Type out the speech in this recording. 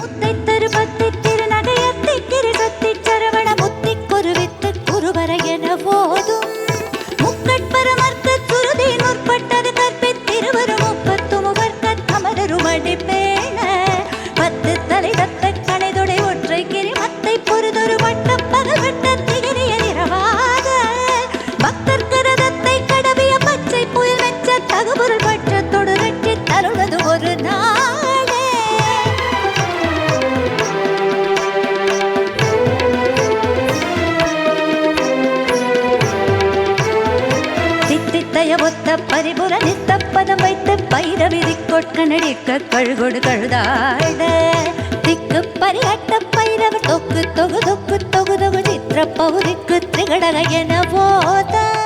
முத்தை தருபத்தி திருநகையத்தி கிருகத்தி சரவண தித்தித்தைய ஒத்த பரிபுர நித்தப்பதம் வைத்து பைரவிதி கொட்கனடிக்க கழுகொடு கழுதாட திக்கு பரிகட்ட பைரவ தொக்கு தொகு தொக்கு தொகு தொகு சித்திர பகுதிக்கு திகடக என போதா.